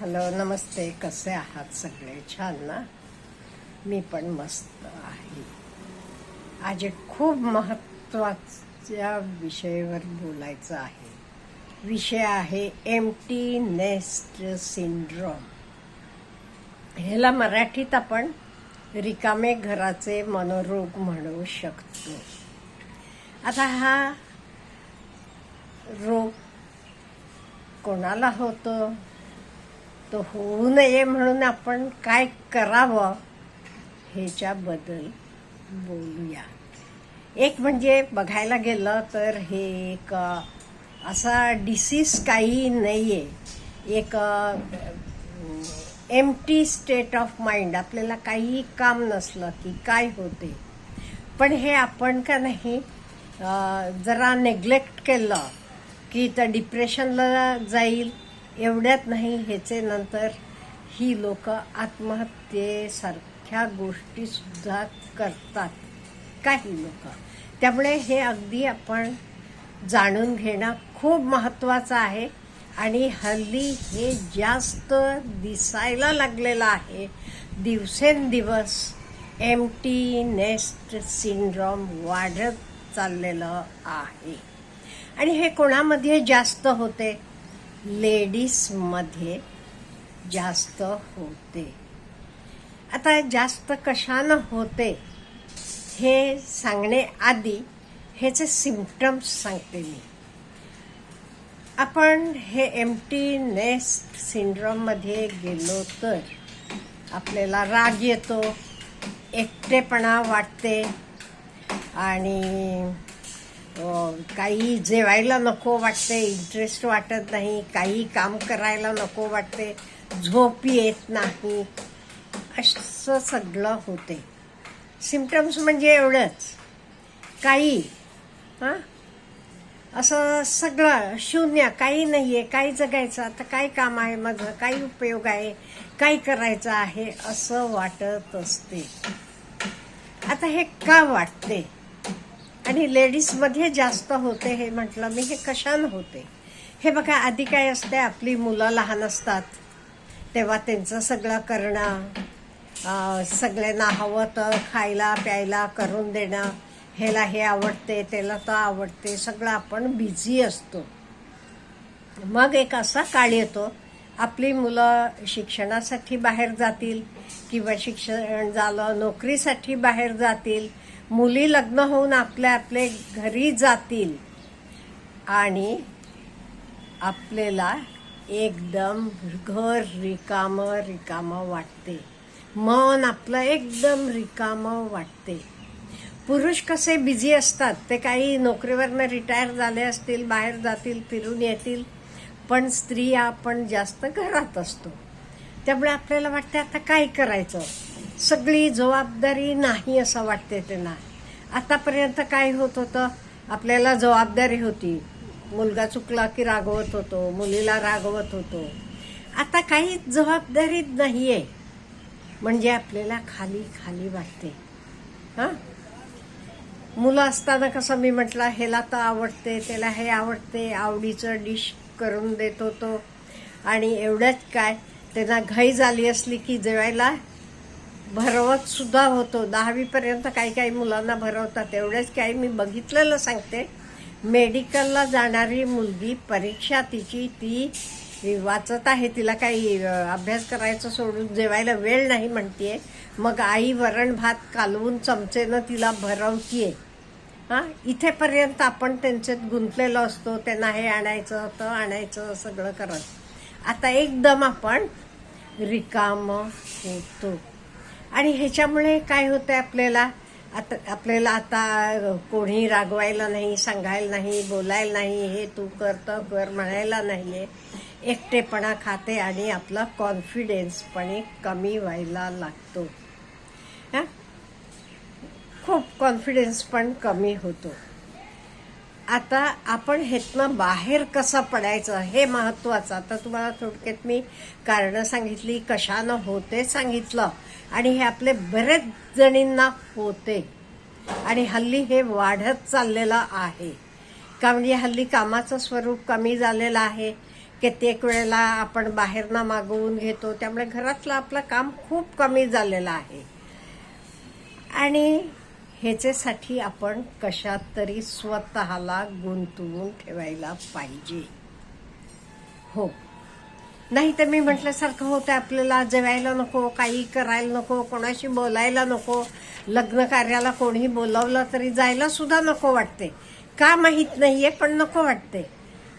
Hello नमस्ते. कसे आहात सगळे? छान ना? मी पण मस्त आहे. आज एक खूप महत्त्वाच्या विषयावर बोलायचं आहे. विषय आहे एम टी नेस्ट सिंड्रोम. ह्याला मराठीत आपण रिकामे घराचे मनोरोग म्हणू शकतो. आता हा रोग कोणाला होतो? तो होऊ नये म्हणून आपण काय करावं ह्याच्याबद्दल बोलूया. एक म्हणजे बघायला गेलं तर हे एक असा डिसीज काही नाही आहे एक empty state of mind आपल्याला काही काम नसलं की काय होते. पण हे आपण का नाही जरा नेग्लेक्ट केलं की तर डिप्रेशनला जाईल. एवढ्यात नाही ह्याचे नंतर ही लोक आत्महत्येसारख्या गोष्टीसुद्धा करतात. काही लोक. त्यामुळे हे अगदी आपण जाणून घेणं खूप महत्त्वाचं आहे आणि हल्ली हे जास्त दिसायला लागलेलं आहे. दिवसेंदिवस एम टी नेस्ट सिंड्रॉम वाढत चाललेलं आहे. आणि हे कोणामध्ये जास्त होते? लेडीजमध्ये जास्त होते. आता जास्त कशानं होते हे सांगण्याआधी ह्याचे सिमटम्स सांगते मी. आपण हे एम टी नेस्ट सिंड्रोममध्ये गेलो तर आपल्याला राग येतो एकटेपणा वाटते आणि हो, काही जेवायला नको वाटते इंटरेस्ट वाटत नाही काही काम करायला नको वाटते झोप येत नाही असं सगळं होते. सिमटम्स म्हणजे एवढंच. काही हां? असं सगळं शून्य काही नाही आहे काही जगायचं आता काय काम आहे माझं काय उपयोग आहे काय करायचं आहे असं वाटत असते. आता हे का वाटते? आणि लेडीजमध्ये जास्त होते हे म्हटलं मी हे कशानं होते? हे बघा आधी काय असते आपली मुलं लहान असतात तेव्हा त्यांचं सगळं करणं सगळ्यांना हवं तर खायला प्यायला करून देणं ह्याला हे आवडते त्याला तर आवडते सगळं आपण बिझी असतो. मग एक असा काळ येतो आपली मुलं शिक्षणासाठी बाहेर जातील किंवा शिक्षण झालं नोकरीसाठी बाहेर जातील मुली लग्न होऊन आपल्या आपले घरी जातील आणि आपल्याला एकदम घर रिकामं रिकामं वाटते. मन आपलं एकदम रिकामं वाटते. पुरुष कसे बिझी असतात ते काही नोकरीवरनं रिटायर झाले असतील बाहेर जातील फिरून येतील पण स्त्रिया आपण जास्त घरात असतो. त्यामुळे आपल्याला वाटते आता काय करायचं? सगळी जबाबदारी नाही असं वाटते त्यांना. आतापर्यंत काय होत होतं? आपल्याला जबाबदारी होती. मुलगा चुकला की रागवत होतो. मुलीला रागवत होतो. आता काही जबाबदारी नाही आहे म्हणजे आपल्याला खाली खाली वाटते हां? मुलं असताना कसं मी म्हटलं ह्याला तर आवडते त्याला हे आवडते आवडीचं डिश करून देत होतो. आणि एवढंच काय त्यांना घाई झाली असली की जेवायला भरवत सुद्धा होतो. दहावीपर्यंत काही काही मुलांना भरवतात. एवढेच काही मी बघितलेलं सांगते. मेडिकलला जाणारी मुलगी परीक्षा तिची ती वाचत आहे. तिला काही अभ्यास करायचं सोडून जेवायला वेळ नाही म्हणतीये. मग आई वरण भात कालवून चमचेनं तिला भरवतीये. हां? इथेपर्यंत आपण त्यांच्यात गुंतलेलो असतो. त्यांना हे आणायचं होतं आणायचं सगळं करत. आता एकदम आपण रिकाम होतो. आणि ह्याच्यामुळे काय होतं आपल्याला? आता आपल्याला आता कोणी रागवायला नाही सांगायला नाही बोलायला नाही हे तू करतं कर म्हणायला नाही आहे एकटेपणा खाते आणि आपला कॉन्फिडेन्सपणे कमी व्हायला लागतो. हां? खूप कॉन्फिडन्स पण कमी होतो. आता आपण ह्यातनं बाहेर कसं पडायचं हे महत्त्वाचं आता तुम्हाला थोडक्यात मी कारणं सांगितली कशानं होते सांगितलं आणि हे आपले बरेच जणींना होते. आणि हल्ली हे वाढत चाललेलं आहे. का म्हणजे हल्ली कामाचं स्वरूप कमी झालेलं आहे. कित्येक वेळेला आपण बाहेरनं मागवून घेतो त्यामुळे घरातलं आपलं काम खूप कमी झालेलं आहे. आणि ह्याच्यासाठी आपण कशात तरी स्वतःला गुंतवून ठेवायला पाहिजे. हो. नाही तर मी म्हटल्यासारखं होतं आपल्याला जेवायला नको काही करायला नको कोणाशी बोलायला नको लग्न कार्याला कोणी बोलावलं तरी जायला सुद्धा नको वाटते का माहीत नाही आहे पण नको वाटते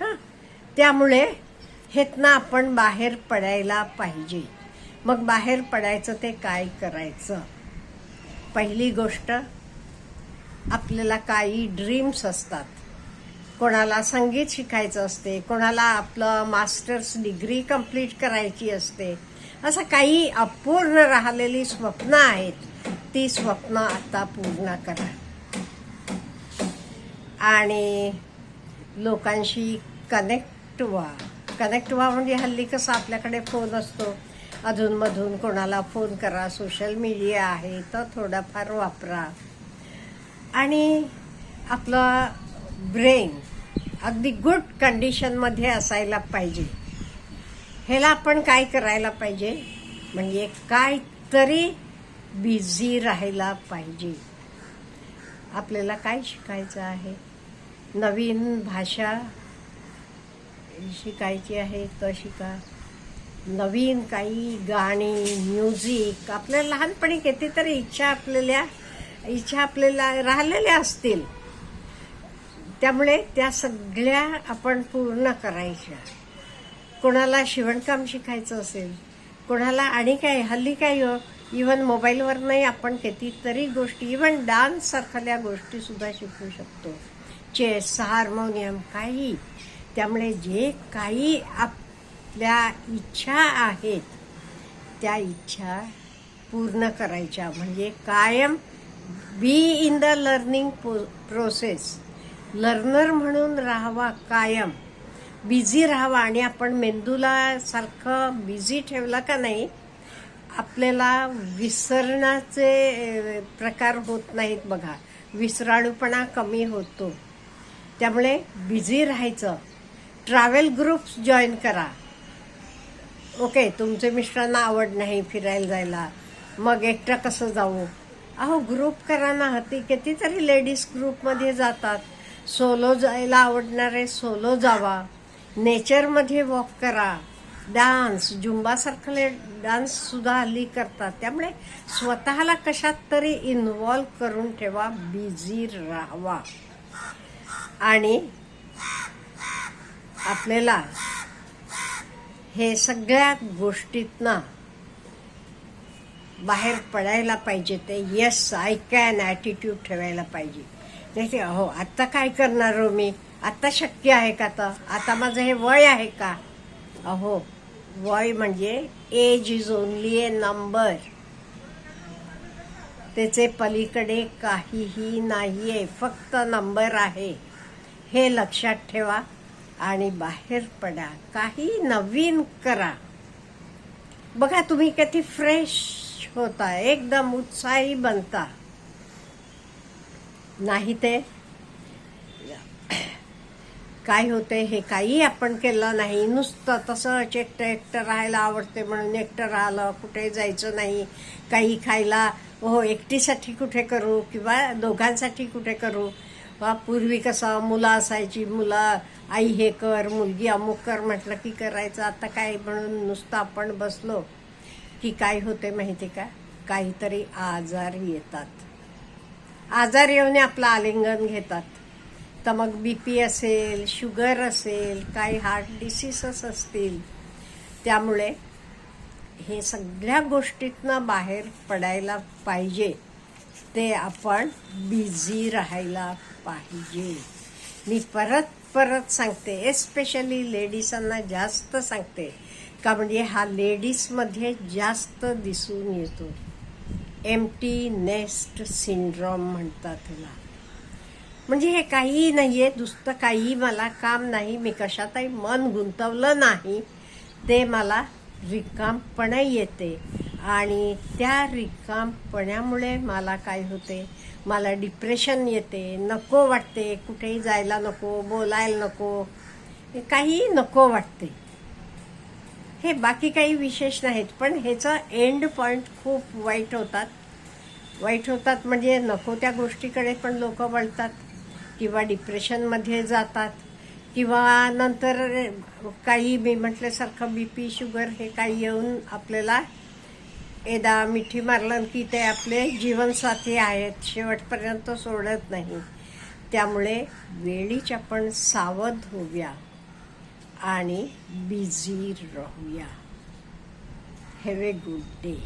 हां. त्यामुळे हेतनं आपण बाहेर पडायला पाहिजे. मग बाहेर पडायचं ते काय करायचं? पहिली गोष्ट आपल्याला काही ड्रीम्स असतात. कोणाला संगीत शिकायचं असते कोणाला आपलं मास्टर्स डिग्री कंप्लीट करायची असते असं काही अपूर्ण राहिलेली स्वप्न आहेत ती स्वप्न आता पूर्ण करा. आणि लोकांशी कनेक्ट व्हा. कनेक्ट व्हा म्हणजे हल्ली कसं आपल्याकडे फोन असतो. अधूनमधून कोणाला फोन करा सोशल मीडिया आहे तर थोडाफार वापरा. आणि आपलं ब्रेन अगदी गुड कंडिशनमध्ये असायला पाहिजे. ह्याला आपण काय करायला पाहिजे? म्हणजे काहीतरी बिझी राहायला पाहिजे. आपल्याला काय शिकायचं आहे? नवीन भाषा शिकायची आहे तर शिका? नवीन काही गाणी म्युझिक आपल्या लहानपणी कितीतरी इच्छा आपल्याला इच्छा आपल्याला राहिलेल्या असतील त्यामुळे त्या सगळ्या आपण पूर्ण करायच्या. कोणाला शिवणकाम शिकायचं असेल कोणाला आणि काय हल्ली काय हो इवन मोबाईलवर नाही आपण कितीतरी गोष्टी इवन डान्ससारख्या गोष्टीसुद्धा शिकू शकतो. चेस हार्मोनियम काही. त्यामुळे जे काही आपल्या इच्छा आहेत त्या इच्छा पूर्ण करायच्या. म्हणजे कायम be in the learning process learner म्हणून राहावा कायम. बिझी राहावा आणि आपण मेंदूला सारखं बिझी ठेवलं का नाही आपल्याला विसरण्याचे प्रकार होत नाहीत बघा. विसराळूपणा कमी होतो. त्यामुळे बिझी राहायचं. ट्रॅव्हल ग्रुप्स जॉईन करा. ओके तुमचे मिस्टरांना आवड नाही फिरायला जायला. मग एकटं कसं जाऊ? अहो ग्रुप करा ना हती कितीतरी लेडीज ग्रुपमध्ये जातात. सोलो जायला आवडणारे सोलो जावा. नेचरमध्ये वॉक करा. डान्स जुंबासारखले डान्ससुद्धा हल्ली करतात. त्यामुळे स्वतःला कशात तरी इन्व्हॉल्व करून ठेवा बिझी राहावा. आणि आपल्याला हे सगळ्या गोष्टीतना बाहेर पडायला पाहिजे ते येस आय कॅन ॲटिट्यूड ठेवायला पाहिजे. नाही ते अहो आत्ता काय करणार हो मी? आत्ता शक्य आहे का तर? आता माझं हे वय आहे का? अहो वय म्हणजे age is only a number त्याचे पलीकडे काहीही नाही आहे फक्त नंबर आहे. हे लक्षात ठेवा आणि बाहेर पडा. काही नवीन करा. बघा तुम्ही किती फ्रेश होता एकदम उत्साही बनता. नाही ते. काय होते हे काही आपण केलं नाही. नुसतं तसंच एकटं एकटं राहायला आवडते म्हणून एकटं राहिलं कुठे जायचं नाही. काही खायला हो एकटीसाठी कुठे करू किंवा दोघांसाठी कुठे करू? वा पूर्वी कसं मुलं असायची मुलं आई हे कर मुलगी अमुक कर म्हटलं की करायचं. आता काय म्हणून नुसतं आपण बसलो. की काय होते माहिती का? काहीतरी आजार येतात. आजार येऊन आपलं आलिंगन घेतात. तर मग बी पी असेल शुगर असेल काही हार्ट डिसीसेस असतील त्यामुळे हे सगळ्या गोष्टीतनं बाहेर पडायला पाहिजे. ते आपण बिझी राहायला पाहिजे. मी परत परत सांगते एस्पेशली लेडीजांना जास्त सांगते. का म्हणजे हा लेडीजमध्ये जास्त दिसून येतो. एम टी नेस्ट सिंड्रॉम म्हणतात त्याला. म्हणजे हे काही आहे दुसरं काही मला काम नाही मी कशातही मन गुंतवलं नाही ते मला रिकामपणा येते. आणि त्या रिकामपणामुळे मला काय होते? मला डिप्रेशन येते नको वाटते. कुठेही जायला नको बोलायला नको. काहीही नको वाटते. हे बाकी काही विशेष नाहीत पण ह्याचा एंड पॉईंट खूप वाईट होतात. वाईट होतात म्हणजे नको त्या गोष्टीकडे पण लोक वळतात किंवा डिप्रेशनमध्ये जातात किंवा नंतर काही मी म्हटल्यासारखं बी पी शुगर हे काही येऊन आपल्याला एदा मिठी मारलं की ते आपले जीवनसाथी आहेत शेवटपर्यंत सोडत नाही. त्यामुळे वेळीच आपण सावध होऊया. आणि बिझी राहूया. Have a good day